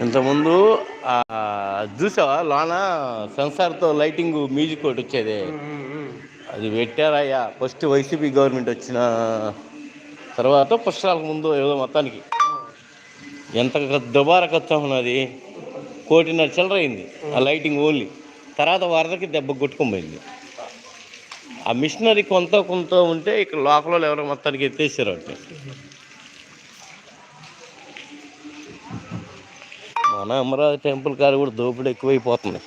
ఇంతకుముందు చూసావా? లోన సెన్సార్తో లైటింగ్ మ్యూజిక్ ఒకటి వచ్చేది. అది పెట్టారయ్యా. ఫస్ట్ వైసీపీ గవర్నమెంట్ వచ్చిన తర్వాత పుష్కరాలకు ముందు ఏదో మొత్తానికి. ఎంత దుబారా ఖర్చు ఉన్నది? కోటిన్నర చిల్లర అయింది ఆ లైటింగ్ ఓన్లీ. తర్వాత వరదకి దెబ్బ కొట్టుకొని ఆ మిషనరీ కొంత కొంత ఉంటే ఇక్కడ లోకల్లో ఎవరో మొత్తానికి ఎత్తేసారు వాటిని మన అమరావతి టెంపుల్ కాడ కూడా దోపిడీ ఎక్కువైపోతుంది.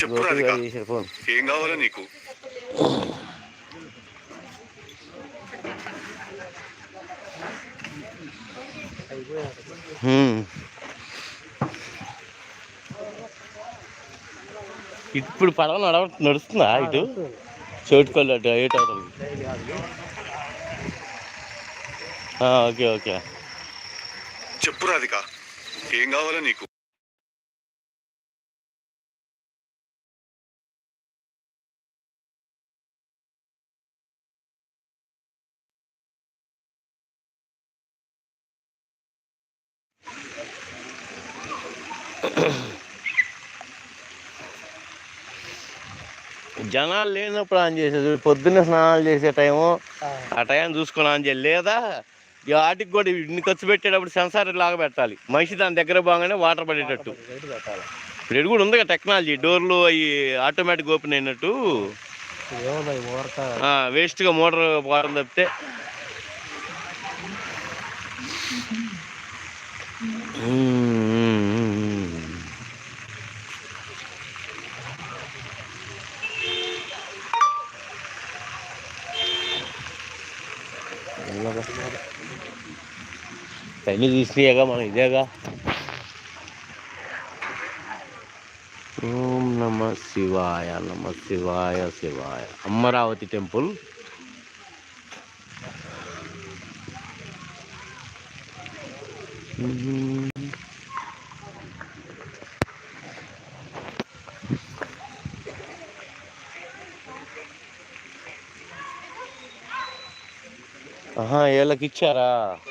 దోపిడీ ఫోన్ ఏం కావాలా నీకు? ఇప్పుడు పడవ నడవ నడుస్తుందా ఇటు? చోటుకోళ్ళు అటు ఎయిట్ అవుతుంది ఓకే ఓకే. చెప్పు రాధిక ఏం కావాలా నీకు? జనాలు లేనప్పుడు ఆన్ చేసేది. పొద్దున్న స్నానాలు చేసే టైము. ఆ. టైం చూసుకుని ఆన్ చేయాలి. లేదా వాటికి కూడా ఇన్ని ఖర్చు పెట్టేటప్పుడు సెన్సార్ లాగా పెట్టాలి. మనిషి దాని దగ్గర బాగానే వాటర్ పడేటట్టు. ఇప్పుడు కూడా ఉంది కదా టెక్నాలజీ. డోర్లు అవి ఆటోమేటిక్ ఓపెన్ అయినట్టు. వేస్ట్గా మోటార్ పోవడం తప్పితే. పని తీసినాయేగా మనం ఇదేగా ఓం నమ శివాయ నమ శివాయ శివాయ అమరావతి టెంపుల్ ఆహా వీళ్ళకి ఇచ్చారా ఆ.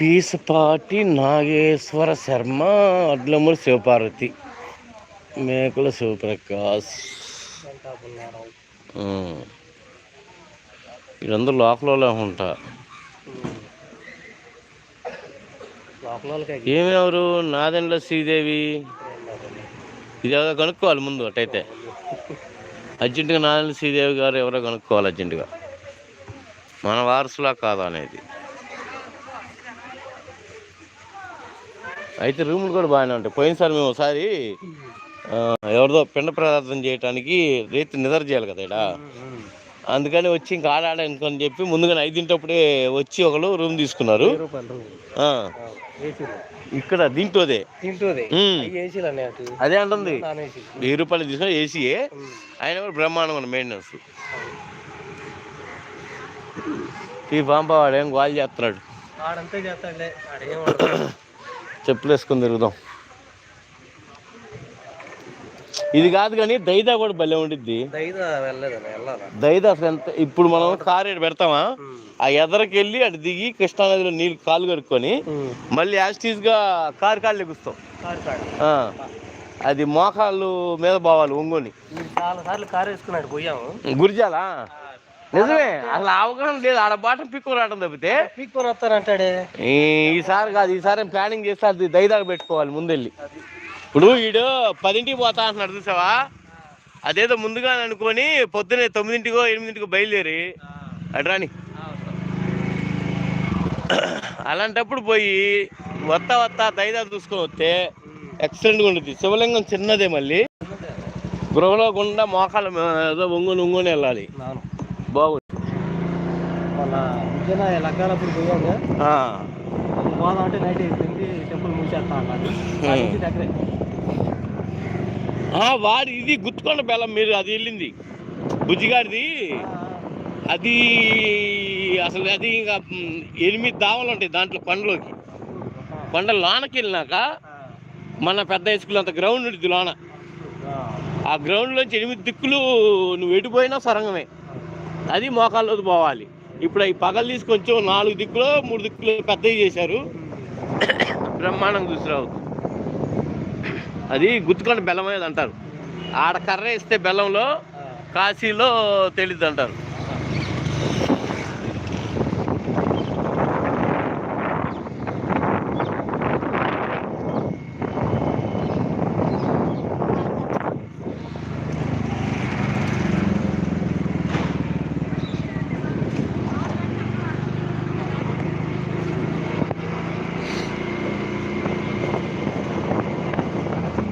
పీసపాటి నాగేశ్వర శర్మ అడ్లమూరి శివపార్వతి మేకల శివప్రకాష్. వీళ్ళందరూ లోకల్లో ఉంటా. ఏమెవరు? నాదెండ్ల శ్రీదేవి. ఇది ఎవరో కనుక్కోవాలి ముందు అటైతే అర్జెంటుగా నాదెండ్ల శ్రీదేవి గారు ఎవరో కనుక్కోవాలి అర్జెంటుగా. మన వారసులా కాదా అనేది. అయితే రూములు కూడా బాగానే ఉంటాయి. పోయినసారి మేము ఒకసారి ఎవరిదో పిండ ప్రార్థన చేయడానికి రేతి నిద్ర చేయాలి కదా ఇక్కడ అందుకని వచ్చి ఇంకా ఆడాడానికి అని చెప్పి ముందుగానే ఐదింటప్పుడే వచ్చి ఒకరు రూమ్ తీసుకున్నారు. ఇక్కడ దీంట్లోదే. అదే అంటుంది. ఏసీ. వెయ్యి రూపాయలు తీసుకుని ఏసీయే. ఆయన కూడా బ్రహ్మాండం మెయింటెనెన్స్ ఈ పాంప వాడు ఏం గోల్ చేస్తున్నాడు. చెప్పులు వేసుకుని తిరుగుదాం. ఇది కాదు కానీ దైదా కూడా భలే ఉండిద్ది. దైదా అసలు ఎంత ఇప్పుడు మనం కారు ఈడ పెడతామా? ఆ ఎదరికి వెళ్ళి అటు దిగి కృష్ణానదిలో నీళ్ళు కాలు కడుక్కొని మళ్ళీ యాస్టీస్గా కారు కాళ్ళు. ఎగుస్తాం అది మోకాళ్ళు మీద పోవాలి ఒంగోని. మీరు చాలా సార్లు కారు వేసుకున్నాడు పోయాము గురిజాలా? నిజమే. అసలు అవగాహన లేదు. ఆడ బాట పిక్కు రావడం తప్పితే పీక్కొని వస్తానంటాడే ఈ- ఈసారి కాదు ఈసారి ప్లానింగ్ చేస్తే అది దైదాకు పెట్టుకోవాలి ముందెళ్ళి. ఇప్పుడు వీడు పదింటికి పోతా అంటున్నాడు చూసావా? అదేదో ముందుగా అనుకొని పొద్దునే తొమ్మిదింటికో ఎనిమిదింటికో బయలుదేరి అటు రాని. అలాంటప్పుడు పోయి వత్త వత్త దైదా చూసుకొని వస్తే ఎక్సలెంట్గా ఉంటుంది శివలింగం చిన్నదే మళ్ళీ. గృహలో గుండా మోకాలు ఏదో ఒంగుని ఒంగుని వెళ్ళాలి. నాను బాగుంది. మన విజయన లగ్గాలప్పుడు పోయాము పోదాం అంటే నైట్ అయిపోయింది టెంపుల్ మూసేస్తా అన్నారు దగ్గరే. వాడి ఇది గుర్తుకొండ బెల్లం మీరు అది వెళ్ళింది. బుజ్జిగాడిది అది అసలు అది ఇంకా ఎనిమిది దావలు ఉంటాయి దాంట్లో కొండలోకి. కొండ లోనకి వెళ్ళినాక మన పెద్ద హై స్కూల్ అంత గ్రౌండ్ ఉంటుంది లోన. ఆ. గ్రౌండ్లోంచి ఎనిమిది దిక్కులు నువ్వు ఎడిపోయినా సొరంగమే. అది మోకాళ్ళలోకి పోవాలి. ఇప్పుడు ఈ పగలు తీసుకొచ్చి నాలుగు దిక్కులు మూడు దిక్కులు పెద్దవి చేశారు. బ్రహ్మాండం చూసిరావు. అది గుర్తుకొండ బెల్లం అనేది అంటారు. ఆడ కర్ర ఇస్తే బెల్లంలో కాశీలో తెలియదు అంటారు.